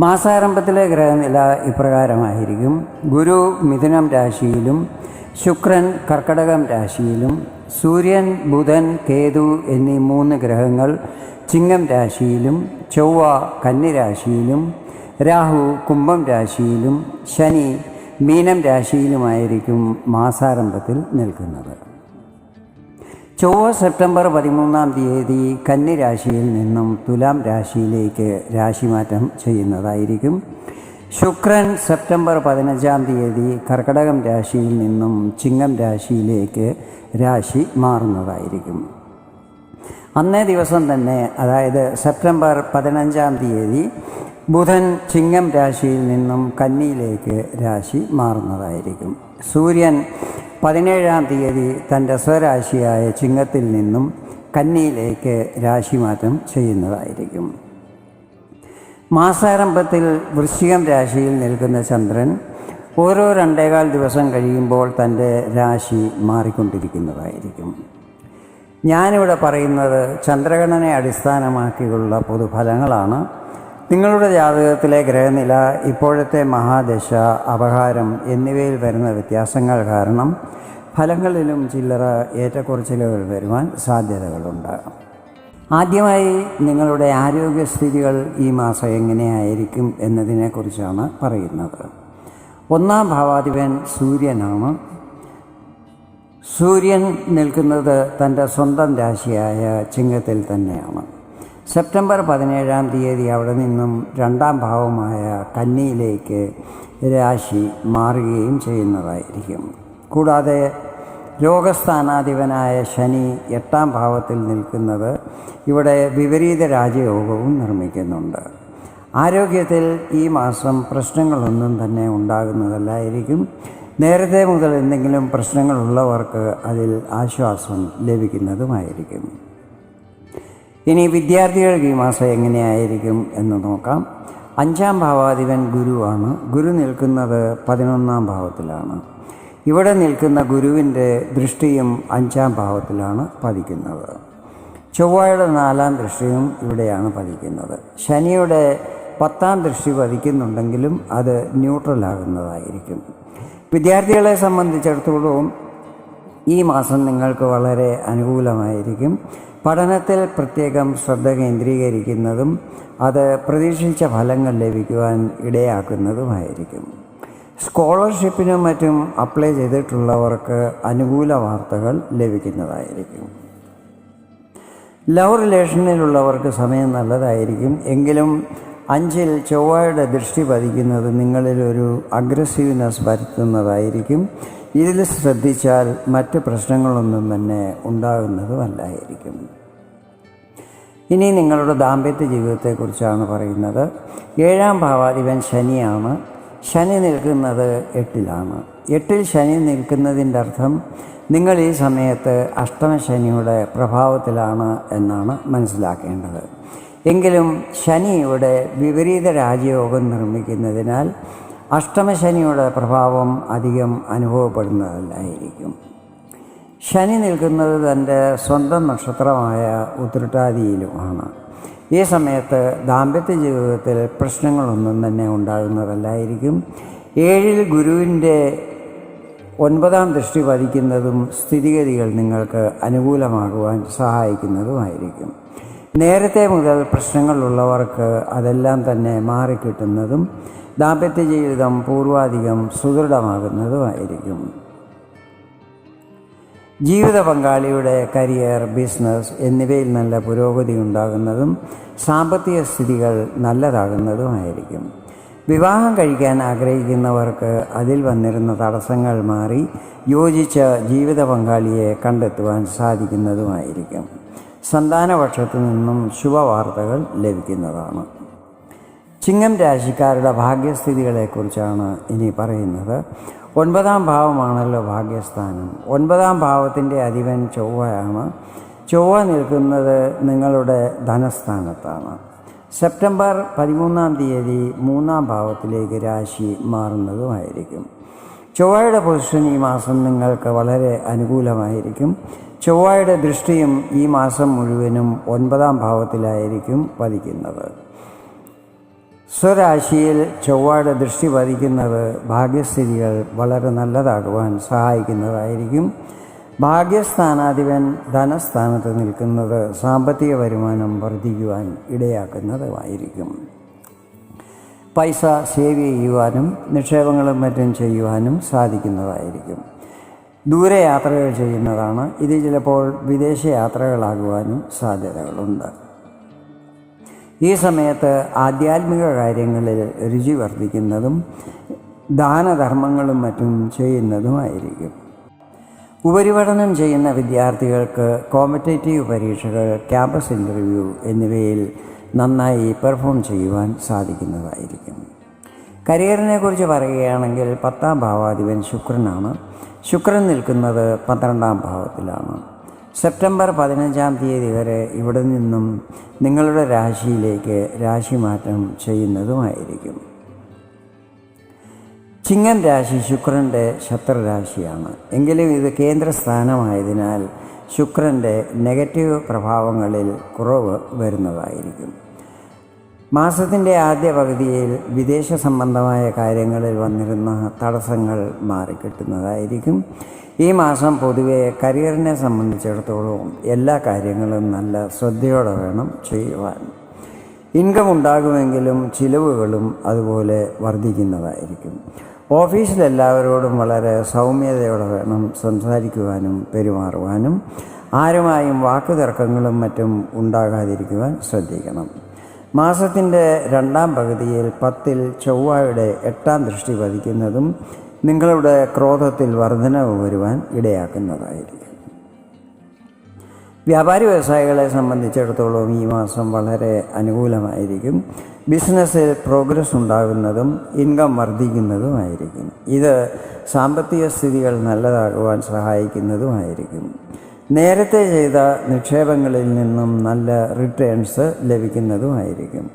മാസാരംഭത്തിലെ ഗ്രഹനില ഇപ്രകാരമായിരിക്കും. ഗുരു മിഥുനം രാശിയിലും ശുക്രൻ കർക്കടകം രാശിയിലും സൂര്യൻ ബുധൻ കേതു എന്നീ മൂന്ന് ഗ്രഹങ്ങൾ ചിങ്ങം രാശിയിലും ചൊവ്വ കന്നിരാശിയിലും രാഹു കുംഭം രാശിയിലും ശനി മീനം രാശിയിലുമായിരിക്കും മാസാരംഭത്തിൽ നിൽക്കുന്നത്. ചൊവ്വ സെപ്റ്റംബർ പതിമൂന്നാം തീയതി കന്നി രാശിയിൽ നിന്നും തുലാം രാശിയിലേക്ക് രാശിമാറ്റം ചെയ്യുന്നതായിരിക്കും. ശുക്രൻ സെപ്റ്റംബർ പതിനഞ്ചാം തീയതി കർക്കടകം രാശിയിൽ നിന്നും ചിങ്ങം രാശിയിലേക്ക് രാശി മാറുന്നതായിരിക്കും. അന്നേ ദിവസം തന്നെ അതായത് സെപ്റ്റംബർ പതിനഞ്ചാം തീയതി ബുധൻ ചിങ്ങം രാശിയിൽ നിന്നും കന്നിയിലേക്ക് രാശി മാറുന്നതായിരിക്കും. സൂര്യൻ പതിനേഴാം തീയതി തന്റെ സ്വരാശിയായ ചിങ്ങത്തിൽ നിന്നും കന്നിയിലേക്ക് രാശിമാറ്റം ചെയ്യുന്നതായിരിക്കും. മാസാരംഭത്തിൽ വൃശ്ചികം രാശിയിൽ നിൽക്കുന്ന ചന്ദ്രൻ ഓരോ രണ്ടേകാൽ ദിവസം കഴിയുമ്പോൾ തന്റെ രാശി മാറിക്കൊണ്ടിരിക്കുന്നതായിരിക്കും. ഞാനിവിടെ പറയുന്നത് ചന്ദ്രഗണനെ അടിസ്ഥാനമാക്കിയുള്ള പൊതുഫലങ്ങളാണ്. നിങ്ങളുടെ ജാതകത്തിലെ ഗ്രഹനില ഇപ്പോഴത്തെ മഹാദശ അപഹാരം എന്നിവയിൽ വരുന്ന വ്യത്യാസങ്ങൾ കാരണം ഫലങ്ങളിലും ചില്ലറ ഏറ്റക്കുറച്ചിലുകൾ വരുവാൻ സാധ്യതകളുണ്ട്. ആദ്യമായി നിങ്ങളുടെ ആരോഗ്യസ്ഥിതികൾ ഈ മാസം എങ്ങനെയായിരിക്കും എന്നതിനെക്കുറിച്ചാണ് പറയുന്നത്. ഒന്നാം ഭാവാധിപൻ സൂര്യനാണ്. സൂര്യൻ നിൽക്കുന്നത് തന്റെ സ്വന്തം രാശിയായ ചിങ്ങത്തിൽ തന്നെയാണ്. സെപ്റ്റംബർ പതിനേഴാം തീയതി അവിടെ നിന്നും രണ്ടാം ഭാവമായ കന്നിയിലേക്ക് രാശി മാറുകയും ചെയ്യുന്നതായിരിക്കും. കൂടാതെ രോഗസ്ഥാനാധിപനായ ശനി എട്ടാം ഭാവത്തിൽ നിൽക്കുന്നത് ഇവിടെ വിപരീത രാജയോഗവും നിർമ്മിക്കുന്നുണ്ട്. ആരോഗ്യത്തിൽ ഈ മാസം പ്രശ്നങ്ങളൊന്നും തന്നെ ഉണ്ടാകുന്നതല്ലായിരിക്കും. നേരത്തെ മുതൽ എന്തെങ്കിലും പ്രശ്നങ്ങളുള്ളവർക്ക് അതിൽ ആശ്വാസം ലഭിക്കുന്നതുമായിരിക്കും. ഇനി വിദ്യാർത്ഥികൾക്ക് ഈ മാസം എങ്ങനെയായിരിക്കും എന്ന് നോക്കാം. അഞ്ചാം ഭാവാധിപൻ ഗുരുവാണ്. ഗുരു നിൽക്കുന്നത് പതിനൊന്നാം ഭാവത്തിലാണ്. ഇവിടെ നിൽക്കുന്ന ഗുരുവിന്റെ ദൃഷ്ടിയും അഞ്ചാം ഭാവത്തിലാണ് പതിക്കുന്നത്. ചൊവ്വയുടെ നാലാം ദൃഷ്ടിയും ഇവിടെയാണ് പതിക്കുന്നത്. ശനിയുടെ പത്താം ദൃഷ്ടി പതിക്കുന്നുണ്ടെങ്കിലും അത് ന്യൂട്രലാകുന്നതായിരിക്കും വിദ്യാർത്ഥികളെ സംബന്ധിച്ചിടത്തോളം ഈ മാസം നിങ്ങൾക്ക് വളരെ അനുകൂലമായിരിക്കും. പഠനത്തിൽ പ്രത്യേകം ശ്രദ്ധ കേന്ദ്രീകരിക്കുന്നതും അത് പ്രതീക്ഷിച്ച ഫലങ്ങൾ ലഭിക്കുവാൻ ഇടയാക്കുന്നതുമായിരിക്കും. സ്കോളർഷിപ്പിനും മറ്റും അപ്ലൈ ചെയ്തിട്ടുള്ളവർക്ക് അനുകൂല വാർത്തകൾ ലഭിക്കുന്നതായിരിക്കും. ലവ് റിലേഷനിലുള്ളവർക്ക് സമയം നല്ലതായിരിക്കും. എങ്കിലും അഞ്ചിൽ ചൊവ്വയുടെ ദൃഷ്ടി പതിക്കുന്നത് നിങ്ങളിൽ ഒരു അഗ്രസീവ്നെസ് വരുത്തുന്നതായിരിക്കും. ഇതിൽ ശ്രദ്ധിച്ചാൽ മറ്റ് പ്രശ്നങ്ങളൊന്നും തന്നെ ഉണ്ടാകുന്നതുമല്ലായിരിക്കും. ഇനി നിങ്ങളുടെ ദാമ്പത്യ ജീവിതത്തെക്കുറിച്ചാണ് പറയുന്നത്. ഏഴാം ഭാവാധിപൻ ശനിയാണ്. ശനി നിൽക്കുന്നത് എട്ടിലാണ്. എട്ടിൽ ശനി നിൽക്കുന്നതിന്റെ അർത്ഥം നിങ്ങൾ ഈ സമയത്ത് അഷ്ടമശനിയുടെ പ്രഭാവത്തിലാണ് എന്നാണ് മനസ്സിലാക്കേണ്ടത്. എങ്കിലും ശനിയുടെ വിപരീത രാജയോഗം നിർമ്മിക്കുന്നതിനാൽ അഷ്ടമശനിയുടെ പ്രഭാവം അധികം അനുഭവപ്പെടുന്നതല്ലായിരിക്കും ശനി നിൽക്കുന്നത് തന്റെ സ്വന്തം നക്ഷത്രമായ ഉത്രട്ടാതിയിലുമാണ് ഈ സമയത്ത് ദാമ്പത്യ ജീവിതത്തിൽ പ്രശ്നങ്ങളൊന്നും തന്നെ ഉണ്ടാകുന്നതല്ലായിരിക്കും. ഏഴിൽ ഗുരുവിന്റെ ഒൻപതാം ദൃഷ്ടി പതിക്കുന്നതും സ്ഥിതിഗതികൾ നിങ്ങൾക്ക് അനുകൂലമാകുവാൻ സഹായിക്കുന്നതുമായിരിക്കും. നേരത്തെ മുതൽ പ്രശ്നങ്ങളുള്ളവർക്ക് അതെല്ലാം തന്നെ മാറിക്കിട്ടുന്നതും ദാമ്പത്യ ജീവിതം പൂർവാധികം സുദൃഢമാകുന്നതുമായിരിക്കും. ജീവിത പങ്കാളിയുടെ കരിയർ ബിസിനസ് എന്നിവയിൽ നല്ല പുരോഗതി ഉണ്ടാകുന്നതും സാമ്പത്തിക സ്ഥിതികൾ നല്ലതാകുന്നതുമായിരിക്കും. വിവാഹം കഴിക്കാൻ ആഗ്രഹിക്കുന്നവർക്ക് അതിൽ വന്നിരുന്ന തടസ്സങ്ങൾ മാറി യോജിച്ച ജീവിത പങ്കാളിയെ കണ്ടെത്തുവാൻ സാധിക്കുന്നതുമായിരിക്കും. സന്താനപക്ഷത്തു നിന്നും ശുഭവാർത്തകൾ ലഭിക്കുന്നതാണ്. ചിങ്ങം രാശിക്കാരുടെ ഭാഗ്യസ്ഥിതികളെക്കുറിച്ചാണ് ഇനി പറയുന്നത്. ഒൻപതാം ഭാവമാണല്ലോ ഭാഗ്യസ്ഥാനം. ഒൻപതാം ഭാവത്തിന്റെ അധിപൻ ചൊവ്വയാണ്. ചൊവ്വ നിൽക്കുന്നത് നിങ്ങളുടെ ധനസ്ഥാനത്താണ്. സെപ്റ്റംബർ പതിമൂന്നാം തീയതി മൂന്നാം ഭാവത്തിലേക്ക് രാശി മാറുന്നതുമായിരിക്കും. ചൊവ്വയുടെ പൊസിഷൻ ഈ മാസം നിങ്ങൾക്ക് വളരെ അനുകൂലമായിരിക്കും. ചൊവ്വയുടെ ദൃഷ്ടിയും ഈ മാസം മുഴുവനും ഒൻപതാം ഭാവത്തിലായിരിക്കും പതിക്കുന്നത്. സ്വരാശിയിൽ ചൊവ്വയുടെ ദൃഷ്ടി പതിക്കുന്നത് ഭാഗ്യസ്ഥിതികൾ വളരെ നല്ലതാകുവാൻ സഹായിക്കുന്നതായിരിക്കും. ഭാഗ്യസ്ഥാനാധിപൻ ധനസ്ഥാനത്ത് നിൽക്കുന്നത് സാമ്പത്തിക വരുമാനം വർദ്ധിക്കുവാൻ ഇടയാക്കുന്നതുമായിരിക്കും. പൈസ സേവ് ചെയ്യുവാനും നിക്ഷേപങ്ങളും മറ്റും ചെയ്യുവാനും സാധിക്കുന്നതായിരിക്കും. ദൂരയാത്രകൾ ചെയ്യുന്നതാണ്. ഇത് ചിലപ്പോൾ വിദേശ യാത്രകളാകുവാനും സാധ്യതകളുണ്ട്. ഈ സമയത്ത് ആധ്യാത്മിക കാര്യങ്ങളിൽ രുചി വർദ്ധിക്കുന്നതും ദാനധർമ്മങ്ങളും മറ്റും ചെയ്യുന്നതുമായിരിക്കും. ഉപരിപഠനം ചെയ്യുന്ന വിദ്യാർത്ഥികൾക്ക് കോമ്പറ്റേറ്റീവ് പരീക്ഷകൾ ക്യാമ്പസ് ഇന്റർവ്യൂ എന്നിവയിൽ നന്നായി പെർഫോം ചെയ്യുവാൻ സാധിക്കുന്നതായിരിക്കും. കരിയറിനെ കുറിച്ച് പറയുകയാണെങ്കിൽ പത്താം ഭാവാധിപൻ ശുക്രനാണ്. ശുക്രൻ നിൽക്കുന്നത് പന്ത്രണ്ടാം ഭാവത്തിലാണ്. സെപ്റ്റംബർ പതിനഞ്ചാം തീയതി വരെ ഇവിടെ നിന്നും നിങ്ങളുടെ രാശിയിലേക്ക് രാശിമാറ്റം ചെയ്യുന്നതുമായിരിക്കും. ചിങ്ങൻ രാശി ശുക്രന്റെ ശത്രുരാശിയാണ്. എങ്കിലും ഇത് കേന്ദ്രസ്ഥാനമായതിനാൽ ശുക്രന്റെ നെഗറ്റീവ് പ്രഭാവങ്ങളിൽ കുറവ് വരുന്നതായിരിക്കും. മാസത്തിന്റെ ആദ്യ പകുതിയിൽ വിദേശ സംബന്ധമായ കാര്യങ്ങളിൽ വന്നിരുന്ന തടസ്സങ്ങൾ മാറിക്കിട്ടുന്നതായിരിക്കും. ഈ മാസം പൊതുവെ കരിയറിനെ സംബന്ധിച്ചിടത്തോളം എല്ലാ കാര്യങ്ങളും നല്ല ശ്രദ്ധയോടെ വേണം ചെയ്യുവാൻ. ഇൻകം ഉണ്ടാകുമെങ്കിലും ചിലവുകളും അതുപോലെ വർദ്ധിക്കുന്നതായിരിക്കും. ഓഫീസിലെല്ലാവരോടും വളരെ സൗമ്യതയോടെ വേണം സംസാരിക്കുവാനും പെരുമാറുവാനും. ആരുമായും വാക്കുതർക്കങ്ങളും മറ്റും ഉണ്ടാകാതിരിക്കുവാൻ ശ്രദ്ധിക്കണം. മാസത്തിന്റെ രണ്ടാം പകുതിയിൽ പത്തിൽ ചൊവ്വയുടെ എട്ടാം ദൃഷ്ടി പതിക്കുന്നതും നിങ്ങളുടെ ക്രോധത്തിൽ വർധനവ് വരുവാൻ ഇടയാക്കുന്നതായിരിക്കും. വ്യാപാരി വ്യവസായികളെ സംബന്ധിച്ചിടത്തോളം ഈ മാസം വളരെ അനുകൂലമായിരിക്കും. ബിസിനസ്സിൽ പ്രോഗ്രസ് ഉണ്ടാകുന്നതും ഇൻകം വർദ്ധിക്കുന്നതുമായിരിക്കും. ഇത് സാമ്പത്തിക സ്ഥിതികൾ നല്ലതാകുവാൻ സഹായിക്കുന്നതുമായിരിക്കും. നേരത്തെ ചെയ്ത നിക്ഷേപങ്ങളിൽ നിന്നും നല്ല റിട്ടേൺസ് ലഭിക്കുന്നതുമായിരിക്കും.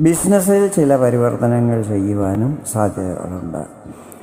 ബിസിനസ്സിൽ ചില പരിവർത്തനങ്ങൾ ചെയ്യുവാനും സാധ്യതകളുണ്ട്.